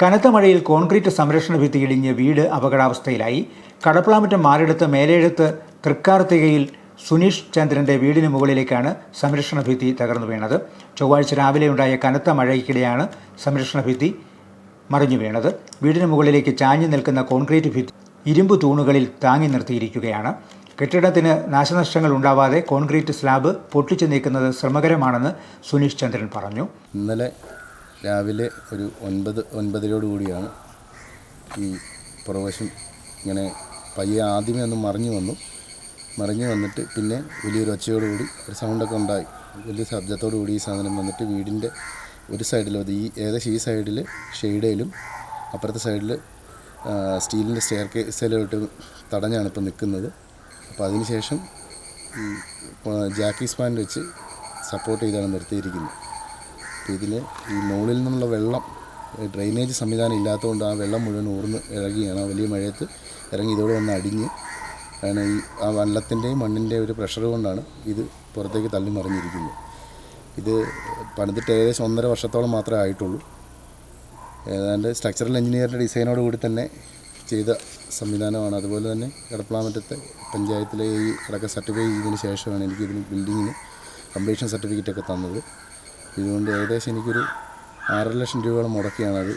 കനത്ത മഴയിൽ കോൺക്രീറ്റ് സംരക്ഷണ ഭിത്തി ഇടിഞ്ഞ് വീട് അപകടാവസ്ഥയിലായി. കടപ്പളാമറ്റം മാറിയെടുത്ത് മേലെഴുത്ത് തൃക്കാർത്തികയിൽ സുനീഷ് ചന്ദ്രന്റെ വീടിന് മുകളിലേക്കാണ് സംരക്ഷണ ഭിത്തി തകർന്നു വീണത്. ചൊവ്വാഴ്ച രാവിലെ ഉണ്ടായ കനത്ത മഴയ്ക്കിടെയാണ് സംരക്ഷണ ഭിത്തി മറിഞ്ഞു വീണത്. വീടിന് മുകളിലേക്ക് ചാഞ്ഞു നിൽക്കുന്ന കോൺക്രീറ്റ് ഭിത്തി ഇരുമ്പ് തൂണുകളിൽ താങ്ങി നിർത്തിയിരിക്കുകയാണ്. കെട്ടിടത്തിന് നാശനഷ്ടങ്ങൾ ഉണ്ടാവാതെ കോൺക്രീറ്റ് സ്ലാബ് പൊട്ടിച്ചു നീക്കുന്നത് ശ്രമകരമാണെന്ന് സുനീഷ് ചന്ദ്രൻ പറഞ്ഞു. ഇന്നലെ രാവിലെ ഒരു ഒൻപത് ഒൻപതരോട് കൂടിയാണ് ഈ പ്രവേശം ഇങ്ങനെ പയ്യെ ആദ്യമേ ഒന്ന് മറിഞ്ഞു വന്നു. മറിഞ്ഞു വന്നിട്ട് പിന്നെ വലിയൊരു ഒച്ചയോടുകൂടി ഒരു സൗണ്ടൊക്കെ ഉണ്ടായി. വലിയ ശബ്ദത്തോടു കൂടി ഈ സാധനം വന്നിട്ട് വീടിന്റെ ഒരു സൈഡിൽ അത് ഈ ഏകദേശം ഈ സൈഡിൽ ഷെയ്ഡയിലും അപ്പുറത്തെ സൈഡിൽ സ്റ്റീലിന്റെ സ്റ്റെയർ കേസിലോട്ട് തടഞ്ഞാണ് ഇപ്പോൾ നിൽക്കുന്നത്. അപ്പോൾ അതിന് ശേഷം ജാക്കി സ്പാൻ വെച്ച് സപ്പോർട്ട് ചെയ്താണ് നിർത്തിയിരിക്കുന്നത്. അപ്പോൾ ഇതിൽ ഈ മുകളിൽ നിന്നുള്ള വെള്ളം ഡ്രെയിനേജ് സംവിധാനം ഇല്ലാത്തതുകൊണ്ട് ആ വെള്ളം മുഴുവൻ ഊർന്ന് ഇറങ്ങിയാണ് ആ വലിയ മഴയത്ത് ഇറങ്ങി ഇതോടെ വന്ന് അടിഞ്ഞ് ആണ് ഈ ആ വെള്ളത്തിന്റെയും മണ്ണിന്റെയും ഒരു പ്രഷർ കൊണ്ടാണ് ഇത് പുറത്തേക്ക് തള്ളി മറിഞ്ഞിരിക്കുന്നത്. ഇത് പണിതിട്ട് ഏകദേശം ഒന്നര വർഷത്തോളം മാത്രമേ ആയിട്ടുള്ളൂ. ഏതാണ്ട് സ്ട്രക്ചറൽ എഞ്ചിനീയറിന്റെ ഡിസൈനോട് കൂടി തന്നെ ചെയ്ത സംവിധാനമാണ്. അതുപോലെ തന്നെ കടപ്പളാമറ്റത്തെ പഞ്ചായത്തിലെ ഈ അടക്കം സർട്ടിഫൈ ചെയ്തതിന് ശേഷമാണ് എനിക്ക് ഇതിന് ബിൽഡിങ്ങിന് കംപ്ലീഷൻ സർട്ടിഫിക്കറ്റൊക്കെ തന്നത്. ഇതുകൊണ്ട് ഏകദേശം എനിക്കൊരു ആറര ലക്ഷം രൂപയോളം മുടക്കിയാണ് അത്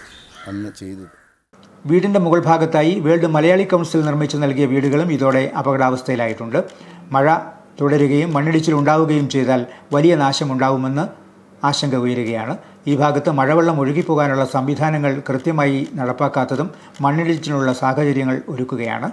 അന്ന് ചെയ്തത്. വീടിന്റെ മുകൾ ഭാഗത്തായി വേൾഡ് മലയാളി കൗൺസിൽ നിർമ്മിച്ചു നൽകിയ വീടുകളും ഇതോടെ അപകടാവസ്ഥയിലായിട്ടുണ്ട്. മഴ തുടരുകയും മണ്ണിടിച്ചിൽ ഉണ്ടാവുകയും ചെയ്താൽ വലിയ നാശമുണ്ടാവുമെന്ന് ആശങ്ക ഉയരുകയാണ്. ഈ ഭാഗത്ത് മഴവെള്ളം ഒഴുകിപ്പോകാനുള്ള സംവിധാനങ്ങൾ കൃത്യമായി നടപ്പാക്കാത്തതും മണ്ണിടിച്ചിലുള്ള സാഹചര്യങ്ങൾ ഒരുക്കുകയാണ്.